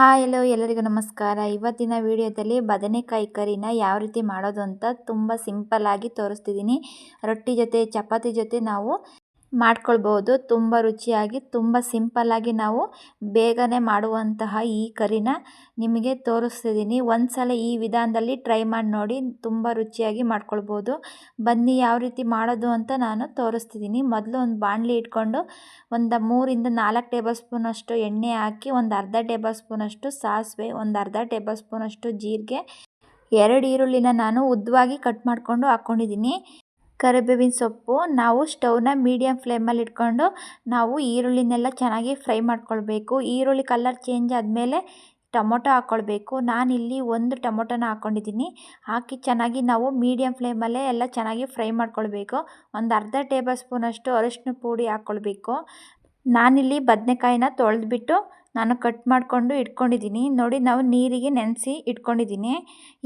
Hi ಎಲ್ಲೋ ಎಲ್ಲರಿಗೂ ನಮಸ್ಕಾರ. ಇವತ್ತಿನ ವಿಡಿಯೋದಲ್ಲಿ ಬದನೆಕಾಯಿ ಕರಿನ ಯಾವ ರೀತಿ ಮಾಡೋದು ಅಂತ ತುಂಬ ಸಿಂಪಲ್ಲಾಗಿ ತೋರಿಸ್ತಿದ್ದೀನಿ. ರೊಟ್ಟಿ ಜೊತೆ, ಚಪಾತಿ ಜೊತೆ ನಾವು ಮಾಡ್ಕೊಳ್ಬೋದು ತುಂಬ ರುಚಿಯಾಗಿ, ತುಂಬ ಸಿಂಪಲ್ಲಾಗಿ ನಾವು ಬೇಗನೆ ಮಾಡುವಂತಹ ಈ ಕರಿನ ನಿಮಗೆ ತೋರಿಸ್ತಿದ್ದೀನಿ. ಒಂದು ಸಲ ಈ ವಿಧಾನದಲ್ಲಿ ಟ್ರೈ ಮಾಡಿ ನೋಡಿ, ತುಂಬ ರುಚಿಯಾಗಿ ಮಾಡ್ಕೊಳ್ಬೋದು ಬನ್ನಿ ಯಾವ ರೀತಿ ಮಾಡೋದು ಅಂತ ನಾನು ತೋರಿಸ್ತಿದ್ದೀನಿ. ಮೊದಲು ಒಂದು ಬಾಣಲಿ ಇಟ್ಕೊಂಡು ಒಂದು ಮೂರಿಂದ ನಾಲ್ಕು ಟೇಬಲ್ ಸ್ಪೂನಷ್ಟು ಎಣ್ಣೆ ಹಾಕಿ, ಒಂದು ಅರ್ಧ ಟೇಬಲ್ ಸ್ಪೂನಷ್ಟು ಸಾಸಿವೆ, ಒಂದು ಅರ್ಧ ಟೇಬಲ್ ಸ್ಪೂನಷ್ಟು ಜೀರಿಗೆ, ಎರಡು ಈರುಳ್ಳಿನ ನಾನು ಉದ್ದವಾಗಿ ಕಟ್ ಮಾಡಿಕೊಂಡು ಹಾಕ್ಕೊಂಡಿದ್ದೀನಿ ಕರಿಬೇವಿನ ಸೊಪ್ಪು, ನಾವು ಸ್ಟೌವ್ನ ಮೀಡಿಯಮ್ ಫ್ಲೇಮಲ್ಲಿ ಇಟ್ಕೊಂಡು ನಾವು ಈರುಳ್ಳಿನೆಲ್ಲ ಚೆನ್ನಾಗಿ ಫ್ರೈ ಮಾಡ್ಕೊಳ್ಬೇಕು. ಈರುಳ್ಳಿ ಕಲರ್ ಚೇಂಜ್ ಆದಮೇಲೆ ಟೊಮೊಟೊ ಹಾಕ್ಕೊಳ್ಬೇಕು ನಾನಿಲ್ಲಿ ಒಂದು ಟೊಮೊಟೊನ ಹಾಕ್ಕೊಂಡಿದ್ದೀನಿ ಹಾಕಿ ಚೆನ್ನಾಗಿ ನಾವು ಮೀಡಿಯಮ್ ಫ್ಲೇಮಲ್ಲೇ ಎಲ್ಲ ಚೆನ್ನಾಗಿ ಫ್ರೈ ಮಾಡ್ಕೊಳ್ಬೇಕು. ಒಂದು ಅರ್ಧ ಟೇಬಲ್ ಸ್ಪೂನಷ್ಟು ಅರಿಶಿನ ಪುಡಿ ಹಾಕ್ಕೊಳ್ಬೇಕು ನಾನಿಲ್ಲಿ ಬದನೆಕಾಯಿನ ತೊಳೆದ್ಬಿಟ್ಟು ನಾನು ಕಟ್ ಮಾಡಿಕೊಂಡು ಇಟ್ಕೊಂಡಿದ್ದೀನಿ. ನೋಡಿ, ನಾವು ನೀರಿಗೆ ನೆನೆಸಿ ಇಟ್ಕೊಂಡಿದ್ದೀನಿ.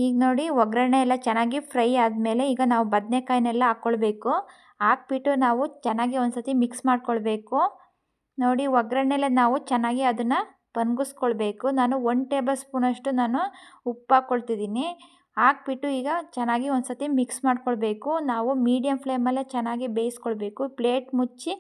ಈಗ ನೋಡಿ, ಒಗ್ಗರಣೆ ಎಲ್ಲ ಚೆನ್ನಾಗಿ ಫ್ರೈ ಆದಮೇಲೆ ಈಗ ನಾವು ಬದನೆಕಾಯಿನೆಲ್ಲ ಹಾಕ್ಕೊಳ್ಬೇಕು ಹಾಕ್ಬಿಟ್ಟು ನಾವು ಚೆನ್ನಾಗಿ ಒಂದು ಸತಿ ಮಿಕ್ಸ್ ಮಾಡ್ಕೊಳ್ಬೇಕು. ನೋಡಿ ಒಗ್ಗರಣೆಲ್ಲ ನಾವು ಚೆನ್ನಾಗಿ ಅದನ್ನು ಬನ್ಗಿಸ್ಕೊಳ್ಬೇಕು ನಾನು ಒನ್ ಟೇಬಲ್ ಸ್ಪೂನಷ್ಟು ನಾನು ಉಪ್ಪು ಹಾಕ್ಕೊಳ್ತಿದ್ದೀನಿ. ಹಾಕ್ಬಿಟ್ಟು ಈಗ ಚೆನ್ನಾಗಿ ಒಂದು ಸತಿ ಮಿಕ್ಸ್ ಮಾಡ್ಕೊಳ್ಬೇಕು. ನಾವು ಮೀಡಿಯಮ್ ಫ್ಲೇಮಲ್ಲೇ ಚೆನ್ನಾಗಿ ಬೇಯಿಸ್ಕೊಳ್ಬೇಕು. ಪ್ಲೇಟ್ ಮುಚ್ಚಿ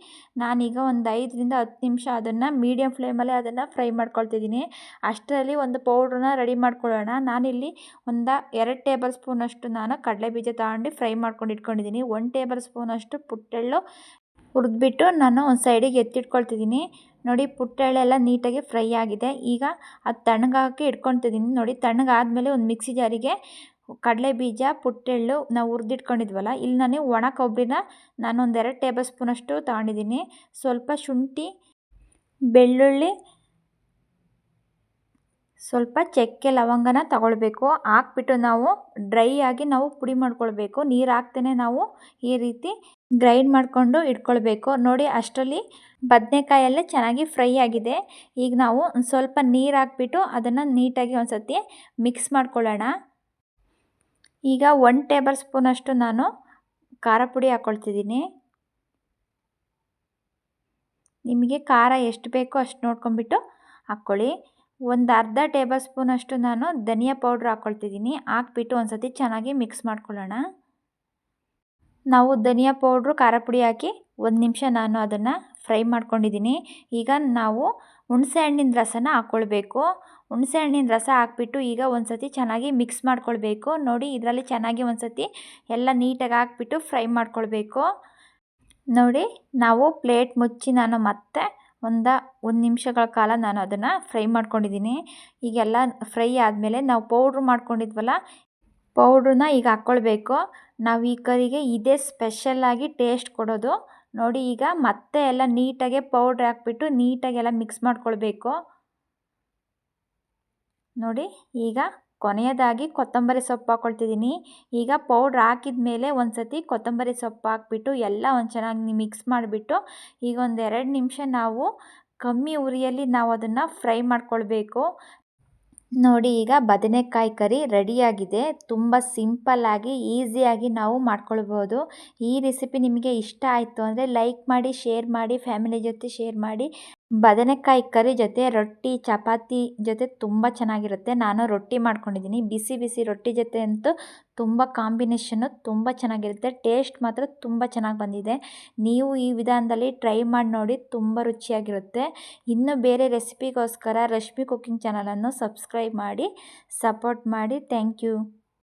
ನಾನೀಗ ಒಂದು ಐದರಿಂದ ಹತ್ತು ನಿಮಿಷ ಅದನ್ನು ಮೀಡಿಯಮ್ ಫ್ಲೇಮಲ್ಲೇ ಅದನ್ನು ಫ್ರೈ ಮಾಡ್ಕೊಳ್ತಿದ್ದೀನಿ. ಅಷ್ಟರಲ್ಲಿ ಒಂದು ಪೌಡ್ರನ್ನ ರೆಡಿ ಮಾಡ್ಕೊಳ್ಳೋಣ. ನಾನಿಲ್ಲಿ ಒಂದು ಎರಡು ಟೇಬಲ್ ಸ್ಪೂನಷ್ಟು ನಾನು ಕಡಲೆ ಬೀಜ ತಗೊಂಡು ಫ್ರೈ ಮಾಡ್ಕೊಂಡು ಇಟ್ಕೊಂಡಿದ್ದೀನಿ. ಒನ್ ಟೇಬಲ್ ಸ್ಪೂನಷ್ಟು ಪುಟ್ಟೆಳ್ಳು ಹುರಿದ್ಬಿಟ್ಟು ನಾನು ಒಂದು ಸೈಡಿಗೆ ಎತ್ತಿಟ್ಕೊಳ್ತಿದ್ದೀನಿ. ನೋಡಿ ಪುಟ್ಟೆಳ್ಳೆಲ್ಲ ನೀಟಾಗಿ ಫ್ರೈ ಆಗಿದೆ. ಈಗ ಅದು ತಣ್ಣಗಾಕಿ ಇಟ್ಕೊತಿದ್ದೀನಿ ನೋಡಿ ತಣ್ಣಗಾದಮೇಲೆ ಒಂದು ಮಿಕ್ಸಿ ಜಾರಿಗೆ ಕಡಲೆ ಬೀಜ, ಪುಟ್ಟೆಳ್ಳು ನಾವು ಹುರಿದಿಟ್ಕೊಂಡಿದ್ವಲ್ಲ ಇಲ್ಲಿ ನಾನು ಒಣ ಕೊಬ್ಬರಿನ ನಾನು ಒಂದೆರಡು ಟೇಬಲ್ ಸ್ಪೂನಷ್ಟು ತಗೊಂಡಿದ್ದೀನಿ ಸ್ವಲ್ಪ ಶುಂಠಿ, ಬೆಳ್ಳುಳ್ಳಿ ಸ್ವಲ್ಪ ಚಕ್ಕೆ ಲವಂಗನ ತಗೊಳ್ಬೇಕು. ಹಾಕ್ಬಿಟ್ಟು ನಾವು ಡ್ರೈ ಆಗಿ ನಾವು ಪುಡಿ ಮಾಡ್ಕೊಳ್ಬೇಕು. ನೀರು ಹಾಕ್ತೇನೆ ನಾವು ಈ ರೀತಿ ಗ್ರೈಂಡ್ ಮಾಡಿಕೊಂಡು ಇಟ್ಕೊಳ್ಬೇಕು. ನೋಡಿ ಅಷ್ಟರಲ್ಲಿ ಬದನೆಕಾಯಲ್ಲೇ ಚೆನ್ನಾಗಿ ಫ್ರೈ ಆಗಿದೆ. ಈಗ ನಾವು ಸ್ವಲ್ಪ ನೀರು ಹಾಕ್ಬಿಟ್ಟು ಅದನ್ನು ನೀಟಾಗಿ ಒಂದು ಸತಿ ಮಿಕ್ಸ್ ಮಾಡ್ಕೊಳ್ಳೋಣ. ಈಗ ಒನ್ ಟೇಬಲ್ ಸ್ಪೂನಷ್ಟು ನಾನು ಖಾರ ಪುಡಿ ಹಾಕ್ಕೊಳ್ತಿದ್ದೀನಿ ನಿಮಗೆ ಖಾರ ಎಷ್ಟು ಬೇಕೋ ಅಷ್ಟು ನೋಡ್ಕೊಂಬಿಟ್ಟು ಹಾಕ್ಕೊಳ್ಳಿ. ಒಂದು ಅರ್ಧ ಟೇಬಲ್ ಸ್ಪೂನಷ್ಟು ನಾನು ಧನಿಯಾ ಪೌಡ್ರ್ ಹಾಕ್ಕೊಳ್ತಿದ್ದೀನಿ ಹಾಕ್ಬಿಟ್ಟು ಒಂದು ಸತಿ ಚೆನ್ನಾಗಿ ಮಿಕ್ಸ್ ಮಾಡ್ಕೊಳ್ಳೋಣ. ನಾವು ಧನಿಯಾ ಪೌಡ್ರು, ಖಾರ ಪುಡಿ ಹಾಕಿ ಒಂದು ನಿಮಿಷ ನಾನು ಅದನ್ನು ಫ್ರೈ ಮಾಡ್ಕೊಂಡಿದ್ದೀನಿ. ಈಗ ನಾವು ಹುಣಸೆ ಹಣ್ಣಿನ ರಸನ ಹಾಕ್ಕೊಳ್ಬೇಕು ಹುಣಸೆ ಹಣ್ಣಿನ ರಸ ಹಾಕ್ಬಿಟ್ಟು ಈಗ ಒಂದು ಸತಿ ಚೆನ್ನಾಗಿ ಮಿಕ್ಸ್ ಮಾಡ್ಕೊಳ್ಬೇಕು. ನೋಡಿ ಇದರಲ್ಲಿ ಚೆನ್ನಾಗಿ ಒಂದು ಸತಿ ಎಲ್ಲ ನೀಟಾಗಿ ಹಾಕ್ಬಿಟ್ಟು ಫ್ರೈ ಮಾಡ್ಕೊಳ್ಬೇಕು. ನೋಡಿ ನಾವು ಪ್ಲೇಟ್ ಮುಚ್ಚಿ ನಾನು ಮತ್ತೆ ಒಂದು ಒಂದು ನಿಮಿಷಗಳ ಕಾಲ ನಾನು ಅದನ್ನು ಫ್ರೈ ಮಾಡ್ಕೊಂಡಿದ್ದೀನಿ. ಈಗೆಲ್ಲ ಫ್ರೈ ಆದಮೇಲೆ ನಾವು ಪೌಡ್ರ್ ಮಾಡ್ಕೊಂಡಿದ್ವಲ್ಲ ಪೌಡ್ರನ್ನ ಈಗ ಹಾಕ್ಕೊಳ್ಬೇಕು ನಾವು ಈ ಕರಿಗೆ ಇದೇ ಸ್ಪೆಷಲ್ಲಾಗಿ ಟೇಸ್ಟ್ ಕೊಡೋದು. ನೋಡಿ ಈಗ ಮತ್ತೆ ಎಲ್ಲ ನೀಟಾಗೆ ಪೌಡ್ರ್ ಹಾಕ್ಬಿಟ್ಟು ನೀಟಾಗೆಲ್ಲ ಮಿಕ್ಸ್ ಮಾಡ್ಕೊಳ್ಬೇಕು. ನೋಡಿ ಈಗ ಕೊನೆಯದಾಗಿ ಕೊತ್ತಂಬರಿ ಸೊಪ್ಪು ಹಾಕ್ಕೊಳ್ತಿದ್ದೀನಿ ಈಗ ಪೌಡ್ರ್ ಹಾಕಿದ ಮೇಲೆ ಒಂದು ಸತಿ ಕೊತ್ತಂಬರಿ ಸೊಪ್ಪು ಹಾಕ್ಬಿಟ್ಟು ಎಲ್ಲ ಒಂದು ಚೆನ್ನಾಗಿ ಮಿಕ್ಸ್ ಮಾಡಿಬಿಟ್ಟು ಈಗ ಒಂದು ಎರಡು ನಿಮಿಷ ನಾವು ಕಮ್ಮಿ ಉರಿಯಲ್ಲಿ ನಾವು ಅದನ್ನು ಫ್ರೈ ಮಾಡ್ಕೊಳ್ಬೇಕು. ನೋಡಿ ಈಗ ಬದನೆಕಾಯಿ ಕರಿ ರೆಡಿಯಾಗಿದೆ. ತುಂಬ ಸಿಂಪಲ್ಲಾಗಿ ಈಸಿಯಾಗಿ ನಾವು ಮಾಡ್ಕೊಳ್ಬೋದು. ಈ ರೆಸಿಪಿ ನಿಮಗೆ ಇಷ್ಟ ಆಯಿತು ಅಂದರೆ ಲೈಕ್ ಮಾಡಿ, ಶೇರ್ ಮಾಡಿ, ಫ್ಯಾಮಿಲಿ ಜೊತೆ ಶೇರ್ ಮಾಡಿ. ಬದನೆಕಾಯಿ ಕರಿ ಜೊತೆ ರೊಟ್ಟಿ, ಚಪಾತಿ ಜೊತೆ ತುಂಬ ಚೆನ್ನಾಗಿರುತ್ತೆ. ನಾನು ರೊಟ್ಟಿ ಮಾಡ್ಕೊಂಡಿದ್ದೀನಿ. ಬಿಸಿ ಬಿಸಿ ರೊಟ್ಟಿ ಜೊತೆ ಅಂತೂ ತುಂಬ ಕಾಂಬಿನೇಷನ್ನು ತುಂಬ ಚೆನ್ನಾಗಿರುತ್ತೆ. ಟೇಸ್ಟ್ ಮಾತ್ರ ತುಂಬ ಚೆನ್ನಾಗಿ ಬಂದಿದೆ. ನೀವು ಈ ವಿಧಾನದಲ್ಲಿ ಟ್ರೈ ಮಾಡಿ ನೋಡಿ ತುಂಬ ರುಚಿಯಾಗಿರುತ್ತೆ. ಇನ್ನು ಬೇರೆ ರೆಸಿಪಿಗೋಸ್ಕರ ರಶ್ಮಿ ಕುಕ್ಕಿಂಗ್ ಚಾನಲನ್ನು ಸಬ್ಸ್ಕ್ರೈಬ್ ಮಾಡಿ, ಸಪೋರ್ಟ್ ಮಾಡಿ. Thank you.